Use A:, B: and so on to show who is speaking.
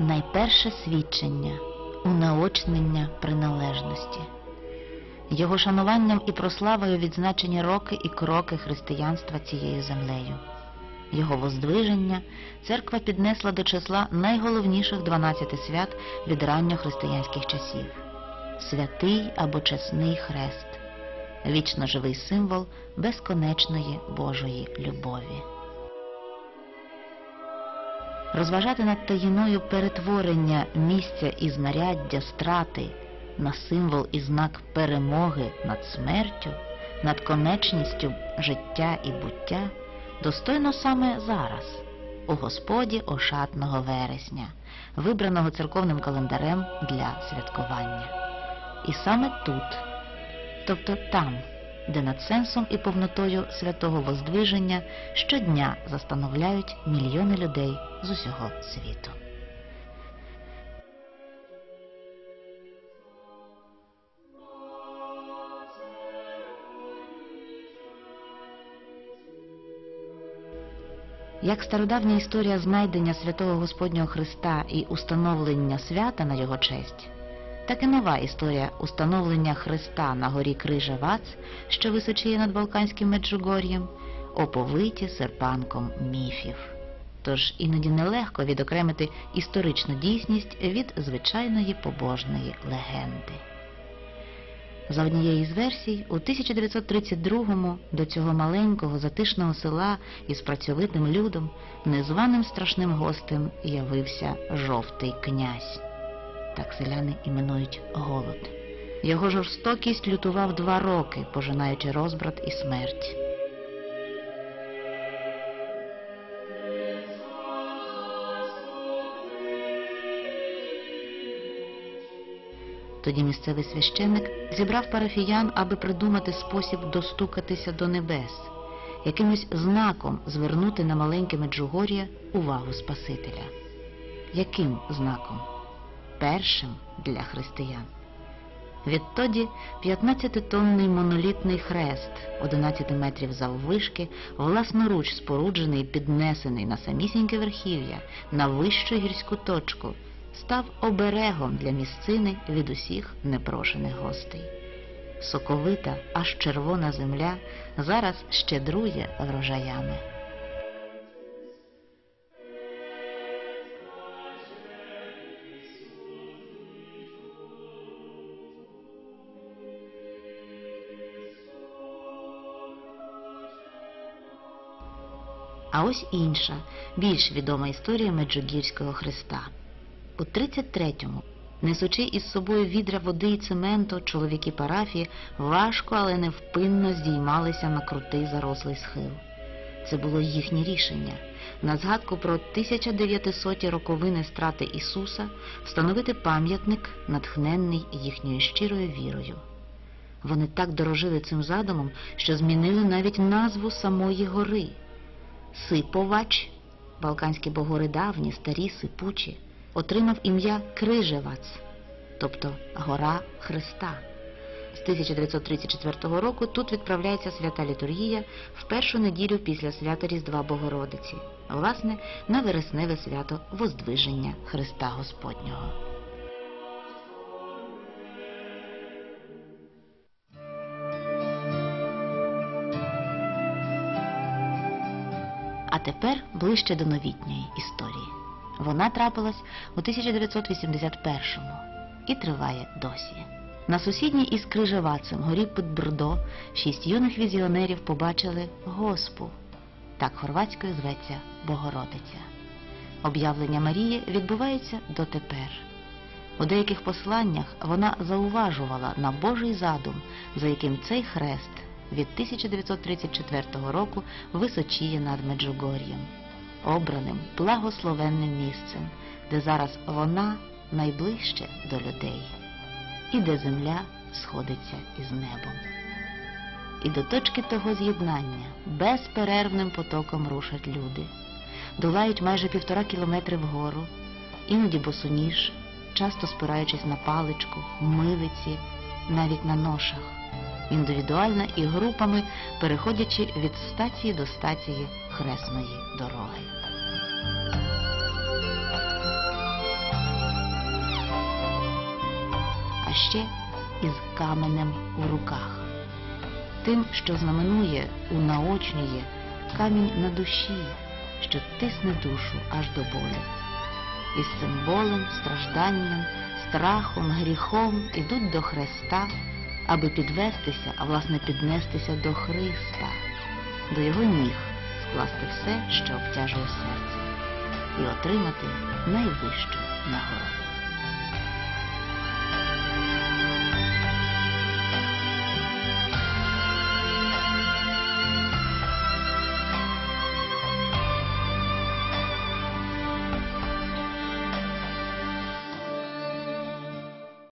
A: найперше свідчення, унаочнення приналежності. Його шануванням і прославою відзначені роки і кроки християнства цією землею. Його воздвиження церква піднесла до числа найголовніших 12 свят від ранньохристиянських часів святий або чесний хрест, вічно живий символ безконечної Божої любові. Розважати над таїною перетворення місця і знаряддя страти на символ і знак перемоги над смертю, над конечністю життя і буття достойно саме зараз, у Господі ошатного вересня, вибраного церковним календарем для святкування. І саме тут, тобто там, де над сенсом і повнотою святого Воздвиження щодня застановляють мільйони людей з усього світу. Як стародавня історія знайдення святого Господнього Христа і установлення свята на його честь, так і нова історія установлення Христа на горі Крижа Вац, що височіє над Балканським Меджугор'єм, оповиті серпанком міфів. Тож іноді нелегко відокремити історичну дійсність від звичайної побожної легенди. За однією з версій, у 1932-му до цього маленького затишного села із працьовитим людом незваним страшним гостем явився жовтий князь. Так селяни іменують голод. Його жорстокість лютував два роки, пожинаючи розбрат і смерть. Тоді місцевий священник зібрав парафіян, аби придумати спосіб достукатися до небес, якимось знаком звернути на маленьке Меджугор'я увагу Спасителя. Яким знаком? Першим для християн. Відтоді 15-тонний монолітний хрест, 11 метрів заввишки, власноруч споруджений і піднесений на самісіньке верхів'я, на вищу гірську точку, став оберегом для місцини від усіх непрошених гостей. Соковита, аж червона земля зараз щедрує врожаями. А ось інша, більш відома історія Меджугірського Христа. У 33-му, несучи із собою відра води і цементу, чоловіки парафії важко, але невпинно здіймалися на крутий зарослий схил. Це було їхнє рішення на згадку про 1900 роковини страти Ісуса встановити пам'ятник, натхненний їхньою щирою вірою. Вони так дорожили цим задумом, що змінили навіть назву самої гори. Сиповач, балканські богори давні, старі, сипучі, отримав ім'я Крижевац, тобто Гора Христа. З 1934 року тут відправляється свята літургія в першу неділю після свята Різдва Богородиці, власне, на вересневе свято Воздвиження Христа Господнього. Тепер ближче до новітньої історії. Вона трапилась у 1981-му і триває досі. На сусідній із Крижевацем горі Петбрдо шість юних візіонерів побачили Госпу. Так хорватською зветься Богородиця. Об'явлення Марії відбувається дотепер. У деяких посланнях вона зауважувала на Божий задум, за яким цей хрест від 1934 року височіє над Меджугор'єм, обраним благословенним місцем, де зараз вона найближче до людей, і де земля сходиться із небом. І до точки того з'єднання безперервним потоком рушать люди, долають майже півтора кілометри вгору, іноді босоніж, часто спираючись на паличку, милиці, навіть на ношах індивідуально і групами, переходячи від стації до стації хресної дороги. А ще із каменем у руках. Тим, що знаменує, у унаочнює камінь на душі, що тисне душу аж до болю. Із символом, стражданням, страхом, гріхом ідуть до Христа аби підвестися, а власне піднестися до Христа, до Його ніг, скласти все, що обтяжує серце, і отримати найвищу нагороду.